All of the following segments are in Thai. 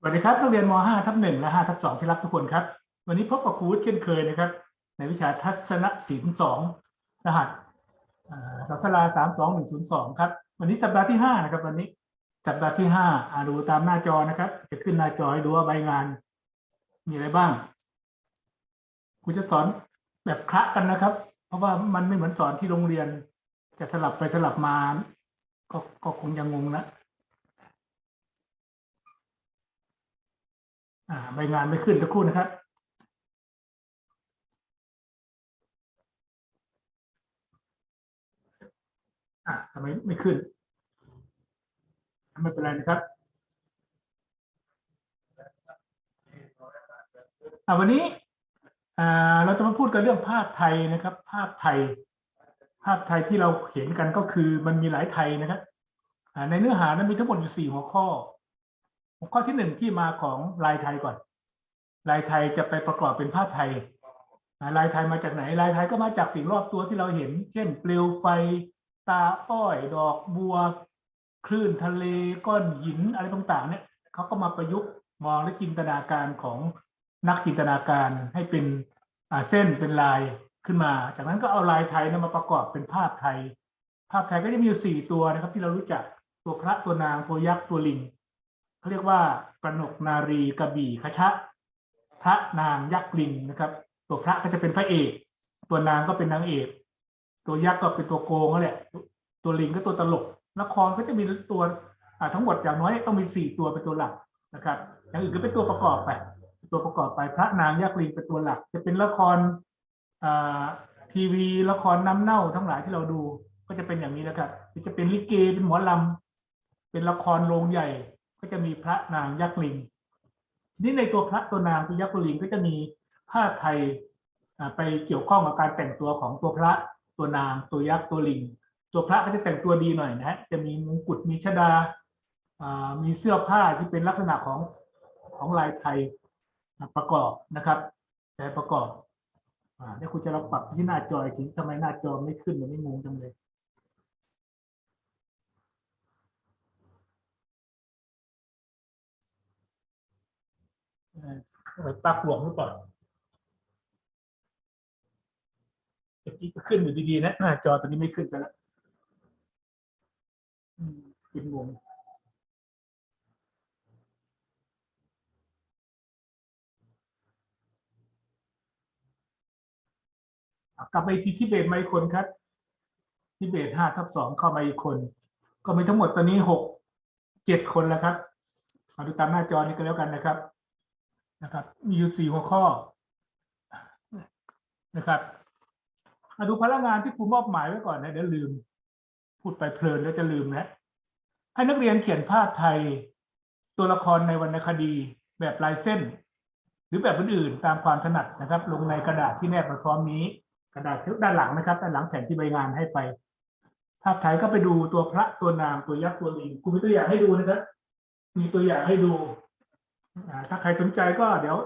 สวัสดีครับนักเรียนม .5 ทับ1และ 5 ทับ2ที่รักทุกคนครับ วันนี้พบกับครูวุฒิเช่นเคยนะครับ ในวิชาทัศนศิลป์2รหัสอ่าศาสลา32102 ครับ วันนี้สัปดาห์ที่ 5 นะครับ วันนี้สัปดาห์ที่5อ่าดูตามหน้าจอนะครับ จะขึ้นหน้าจอให้ดูว่าใบงาน มีอะไรบ้างครูจะสอนแบบคละกันนะครับ เพราะว่ามันไม่เหมือนสอนที่โรงเรียน จะสลับไปสลับมา ก็ก็คงยังงงนะ อ่าใบงานไม่ขึ้นสักครู่นะครับอ่าทำไมไม่ขึ้นไม่เป็นไรนะครับอ่าวันนี้อ่าเราจะมาพูดกันเรื่องภาพไทยนะครับ ภาพไทย ภาพไทยที่เราเห็นกันก็คือมันมีหลายไทยนะครับอ่าในเนื้อหานั้นมีทั้งหมดอยู่สี่หัวข้อ ข้อที่หนึ่งที่มาของลายไทยก่อน ลายไทยจะไปประกอบเป็นภาพไทยลายไทยมาจากไหนลายไทยก็มาจากสิ่งรอบตัวที่เราเห็น เช่น เปลวไฟ ตาอ้อย ดอกบัว คลื่นทะเลก้อนหินอะไรต่างๆ เนี่ยเขาก็มาประยุกต์มองและจินตนาการของนักจินตนาการให้เป็นเส้นเป็นลายขึ้นมา จากนั้นก็เอาลายไทยนำมาประกอบเป็นภาพไทย ภาพไทยก็จะมีอยู่สี่ตัวนะครับ ที่เรารู้จักตัวพระตัวนางตัวยักษ์ตัวลิง เขาเรียกว่ากระหนกนารีกระบี่ขชะ พระนางยักษ์ลิงนะครับ ตัวพระก็จะเป็นพระเอก ตัวนางก็เป็นนางเอก ตัวยักษ์ก็เป็นตัวโกงนั่นแหละ ตัวลิงก็ตัวตลกละครก็จะมีตัวทั้งหมดอย่างน้อยต้องมีสี่ตัวเป็นตัวหลักนะครับ อย่างอื่นก็เป็นตัวประกอบไป ตัวประกอบไปพระนางยักษ์ลิงเป็นตัวหลัก จะเป็นละครอ่าทีวีละครน้ำเน่าทั้งหลายที่เราดูก็จะเป็นอย่างนี้แหละครับจะเป็นลิเกเป็นหมอลำเป็นละครโรงใหญ่ ก็จะมีพระนางยักษ์ลิงทีนี้ในตัวพระตัวนางตัวยักษ์ตัวลิงก็จะมีผ้าไทยไปเกี่ยวข้องกับการแต่งตัวของตัวพระตัวนางตัวยักษ์ตัวลิง ตัวพระก็จะแต่งตัวดีหน่อยนะฮะจะมีมงกุฎมีชดาอ่ามีเสื้อผ้าที่เป็นลักษณะของของลายไทยประกอบนะครับแต่ประกอบอ่าเดี๋ยวคุณจะลองปรับที่หน้าจออีกทีทำไมหน้าจอไม่ขึ้นมันไม่งงจังเลย เอ่อปลักหลวงหรือเปล่าเมื่อกี้ก็ขึ้นอยู่ดีๆนะหน้าจอตอนนี้ไม่ขึ้นกันแล้วอืมเป็นวงกลับไปที่ทิเบตมาอีกคนครับทิเบตห้าทับสองเข้ามาอีกคน ก็มีทั้งหมดตอนนี้หกเจ็ดคนแล้วครับมาดูตามหน้าจอนี้ก็แล้วกันนะครับ นะครับ มีอยู่สี่หัวข้อนะครับมาดูพลังงานที่ครูมอบหมายไว้ก่อนนะเดี๋ยวลืม พูดไปเพลินแล้วจะลืมนะ ให้นักเรียนเขียนภาพไทย ตัวละครในวรรณคดีแบบลายเส้น หรือแบบอื่นๆตามความถนัดนะครับ ลงในกระดาษที่แนบมาพร้อมนี้ กระดาษด้านหลังนะครับด้านหลังแผนที่ใบงานให้ไป ภาพไทยก็ไปดูตัวพระตัวนางตัวยักษ์ตัวลิงครูมีตัวอย่างให้ดูนะครับ มีตัวอย่างให้ดู ถ้าใครสนใจก็เดี๋ยว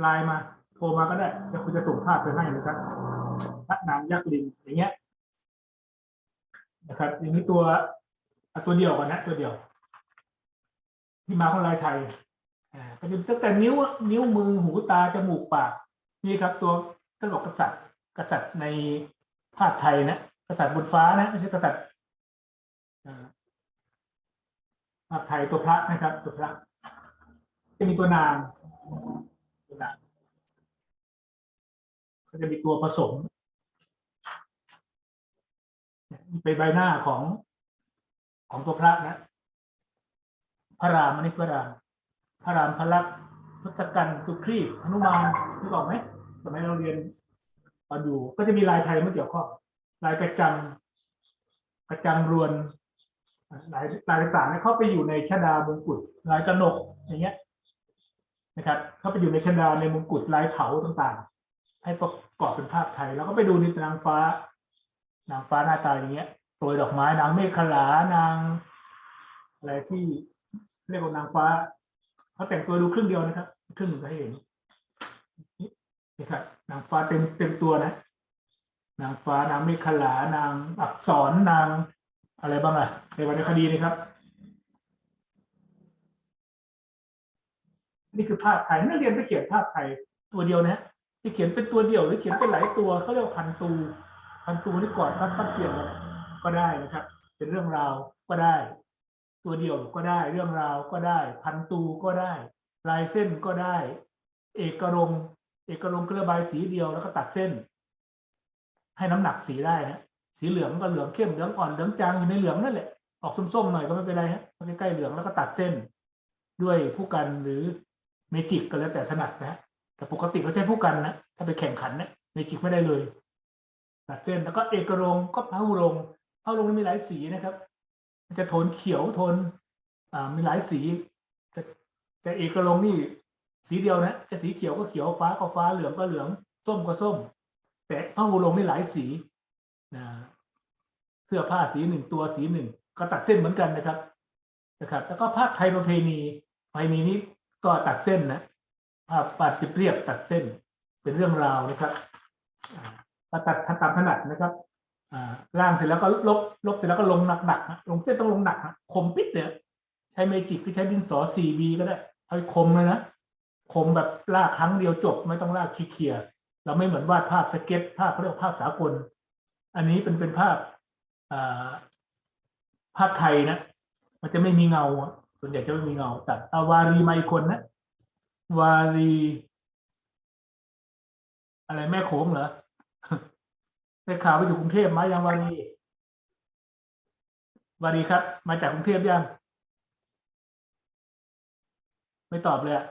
ไลน์มา โทรมาก็ได้เดี๋ยวคุณจะส่งภาพไปให้นะครับพระนางยักษ์ลิงอย่างเงี้ยนะครับอย่างนี้ตัวตัวเดียวก่อนนะ ตัวเดียว ที่มาของลายไทยอ่าก็จะตั้งแต่นิ้วนิ้วมือหูตาจมูกปากนี่ครับ ตัวตลกกษัตริย์ กษัตริย์ในภาพไทยนะกษัตริย์บนฟ้านะไม่ใช่กษัตริย์ภาพไทยตัวพระนะครับ ตัวพระ จะมีตัวนางตัวนางก็จะมีตัวผสมเป็นใบหน้าของของตัวพระนะ พระรามอันนี้พระราม พระรามพระลักษมณ์ทศกัณฐ์สุครีพหนุมานนึกออกไหมสมัยเราเรียนตอนอยู่ก็จะมีลายไทยมาเกี่ยวข้องลายกระจังกระจังรวนลายลายต่างๆเนี่ยเข้าไปอยู่ในชดามงกุฎลายกระหนกอย่างเงี้ย นะครับ เข้าไปอยู่ในชนดาในมงกุฎลายเขาต่างๆ ให้ประกอบเป็นภาพไทย แล้วก็ไปดูในนางฟ้า นางฟ้าหน้าตาอย่างเงี้ยโปรยดอกไม้นางเมฆขลานางอะไรที่เรียกว่านางฟ้าเขาแต่งตัวดูครึ่งเดียวนะครับ ครึ่งหนึ่งก็ให้เห็นนี่ครับนางฟ้าเต็มเต็มตัวนะ นางฟ้า นางเมฆขลานางอักษรนางอะไรบ้างอะในวรรณคดีนะครับ นี่คือภาพไทยนักเรียนไปเขียนภาพไทยตัวเดียวนะฮะจะเขียนเป็นตัวเดียวหรือเขียนเป็นหลายตัวเขาเรียกพันตู พันตูนี่ก่อนตั้งตั้งเขียนก็ได้นะครับ เป็นเรื่องราวก็ได้ ตัวเดียวก็ได้เรื่องราวก็ได้ พันตูก็ได้ ลายเส้นก็ได้ เอกรงเอกรงค์คือระบายสีเดียวแล้วก็ตัดเส้น ให้น้ำหนักสีได้นะสีเหลืองก็เหลืองเข้มเหลืองอ่อนเหลืองจางอยู่ในเหลืองนั่นแหละออกส้มๆหน่อยก็ไม่เป็นไรฮะใกล้ๆเหลืองแล้วก็ตัดเส้น ด้วยผู้กันหรือ เมจิกก็แล้วแต่ถนัดนะฮะแต่ปกติเขาใช้ผู้กันนะถ้าไปแข่งขันเนี่ยเมจิกไม่ได้เลยตัดเส้นแล้วก็เอกรงก็พหุรงพหุรงนี่มีหลายสีนะครับมันจะโทนเขียวโทนอ่ามีหลายสีแต่แต่เอกรงนี่สีเดียวนะจะสีเขียวก็เขียวฟ้าก็ฟ้าเหลืองก็เหลือง ส้มก็ส้ม แต่พหุรงค์นี่หลายสีนะเสื้อผ้าสีหนึ่งตัวสีหนึ่งก็ตัดเส้นเหมือนกันนะครับนะครับ แล้วก็ภาไทยประเพณีประเพณีนี้ ก็ตัดเส้นนะภาพปัดเรียบตัดเส้น เป็นเรื่องราวนะครับอ่าก็ตัดตามถนัดนะครับอ่าล่างเสร็จแล้วก็ลบลบเสร็จแล้วก็ลงหนักๆนะลงเส้นต้องลงหนักนะคมปิดเนี่ยใช้เมจิกหรือใช้ดินสอ 4B ก็ได้เอาให้คมเลยนะคมแบบลากครั้งเดียวจบไม่ต้องลากขี้เคียร์เราไม่เหมือนวาดภาพสเก็ตภาพเขาเรียกว่าภาพสากล อันนี้เป็นเป็นภาพอ่าภาพไทยนะ มันจะไม่มีเงา ส่วนใหญ่จะไม่มีเงาตัดเอาวารีมาอีกคนนะ วารี อะไรแม่โขงเหรอได้ข่าวไปอยู่กรุงเทพมายังวารีวารีครับ มาจากกรุงเทพยัง ไม่ตอบเลยอะ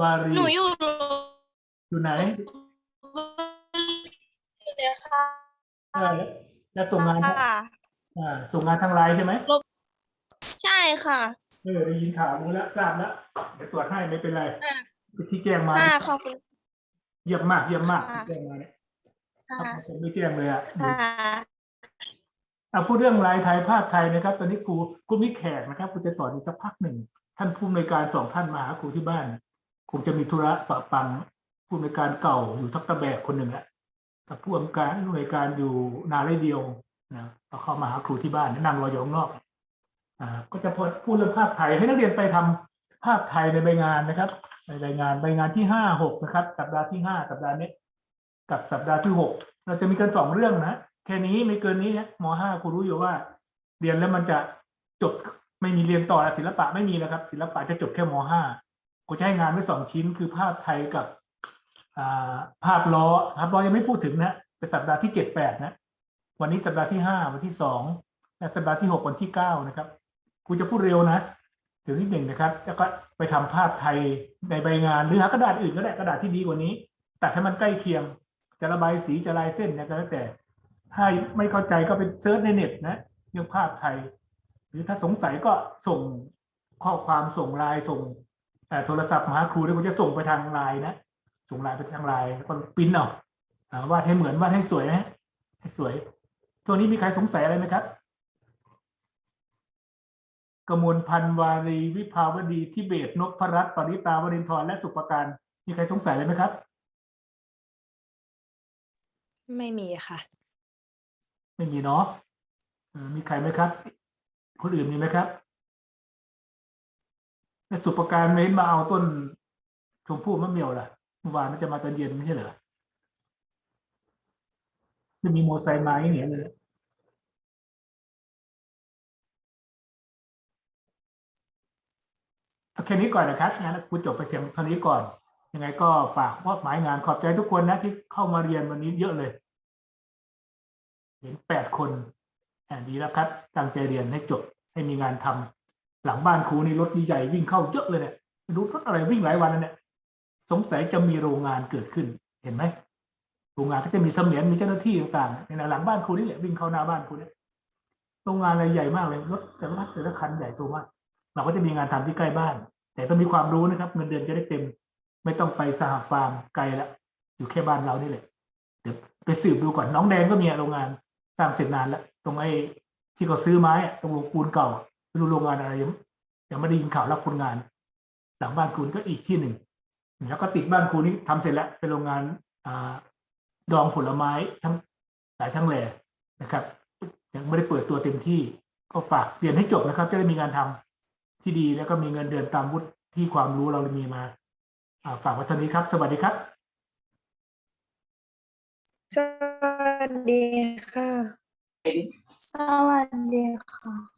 วารีหนูอยู่อยู่ไหนอยู่เลยค่ะเออแล้วส่งงานค่ะ อ่าส่งงานทางไลน์ใช่ไหมใช่ค่ะเออได้ยินข่าวรู้แล้วทราบแล้วเดี๋ยวตรวจให้ไม่เป็นไรอ่าที่แจ้งมาค่ะขอบคุณ เยี่ยมมากเยี่ยมมากค่ะ ที่แจ้งมาเนี่ยค่ะผมไม่แจ้งเลยอะค่ะเอาพูดเรื่องลายไทยภาพไทยนะครับ ตอนนี้ครูครูมิแขกนะครับครูจะสอนอีกสักพักหนึ่งท่านผู้อำนวยการสองท่านมาหาครูที่บ้านคงจะมีธุระปะปังผู้อำนวยการเก่าอยู่ทักตะแบกคนหนึ่งแหละกับผู้อำนวยการอำนวยการอยู่นาไรเดียว นะก็เข้ามาหาครูที่บ้านนั่งรออยู่ข้างนอกอ่าก็จะพูดเรื่องภาพไทยให้นักเรียนไปทำภาพไทยในใบงานนะครับ ในใบงานใบงานที่ห้าหกนะครับ สัปดาห์ที่ห้าสัปดาห์นี้กับสัปดาห์ที่หกเราจะมีกันสองเรื่องนะแค่นี้ไม่เกินนี้นะมห้าครูรู้อยู่ว่า เรียนแล้วมันจะจบไม่มีเรียนต่อศิลปะไม่มีนะครับ ศิลปะจะจบแค่มห้ากูจะให้งานไว้สองชิ้นคือภาพไทยกับภาพล้อภาพล้อยังไม่พูดถึงนะเป็นสัปดาห์ที่เจ็ดแปดนะ วันนี้สัปดาห์ที่ห้าวันที่สองและสัปดาห์ที่หกวันที่เก้านะครับครูจะพูดเร็วนะเดี๋ยวนิดหนึ่งนะครับ แล้วก็ไปทำภาพไทยในใบงาน หรือหากระดาษอื่นก็ได้กระดาษที่ดีกว่านี้ตัดให้มันใกล้เคียง จะระบายสีจะลายเส้นนะก็แล้วแต่ ถ้าไม่เข้าใจก็ไปเซิร์ชในเน็ตนะเรื่องภาพไทย หรือถ้าสงสัยก็ส่งข้อความส่งไลน์ส่งเอ่โทรศัพท์มาหาครูแล้วครูจะส่งไปทางไลน์นะส่งไลน์ไปทางไลน์แล้วก็ปิ้นเอาอ่าวาดให้เหมือนวาดให้สวยนะให้สวย ตัวนี้มีใครสงสัยอะไรไหมครับกมลพันธ์วารีวิภาวดีทิเบตนพรัตน์ปริตาวรินทร์และสุปการมีใครสงสัยอะไรไหมครับ ไม่มีค่ะ ไม่มีเนาะเออมีใครไหมครับ คนอื่นมีไหมครับแล้วสุปการเม้นมาเอาต้นชมพู่มะเหมี่ยวล่ะเมื่อวานมันจะมาตอนเย็นไม่ใช่เหรอ ไม่มีโมไซค์มาอย่างเนี้ยเลยเอาแค่นี้ก่อนนะครับงั้นครูจบไปเพียงเท่านี้ก่อน ยังไงก็ฝากมอบหมายงานขอบใจทุกคนนะที่เข้ามาเรียนวันนี้เยอะเลย เห็นแปดคนอ่าดีแล้วครับ ตั้งใจเรียนให้จบให้มีงานทำหลังบ้านครูนี่รถใหญ่วิ่งเข้าเยอะเลยเนี่ยรู้รถอะไรวิ่งหลายวันแล้วเนี่ย สงสัยจะมีโรงงานเกิดขึ้น เห็นไหม โรงงานก็จะมีเสมียนมีเจ้าหน้าที่ต่างๆในหลังบ้านครูนี่แหละวิ่งเข้าหน้าบ้านครูเนี่ยโรงงานอะไรใหญ่มากเลยรถแต่ละแต่ละคันใหญ่โตมากเราก็จะมีงานทำที่ใกล้บ้าน แต่ต้องมีความรู้นะครับ เงินเดือนจะได้เต็ม ไม่ต้องไปสหฟาร์มไกลละอยู่แค่บ้านเรานี่แหละเดี๋ยวไปสืบดูก่อนน้องแดงก็มีโรงงานสร้างเสร็จนานแล้วตรงไอ้ที่เขาซื้อไม้อะตรงโรงปูนเก่าไม่รู้โรงงานอะไรยังยังไม่ได้ยินข่าวรับคนงาน หลังบ้านคุณก็อีกที่หนึ่งแล้วก็ติดบ้านคุณนี่ทำเสร็จแล้วเป็นโรงงานอ่า ดองผลไม้ทั้งหลายทั้งแหล่นะครับยังไม่ได้เปิดตัวเต็มที่ก็ฝากเรียนให้จบนะครับ จะได้มีงานทำที่ดีแล้วก็มีเงินเดือนตามวุฒิที่ความรู้เรามีมาอ่าฝากไว้เท่านี้ครับ สวัสดีครับสวัสดีค่ะ สวัสดีค่ะ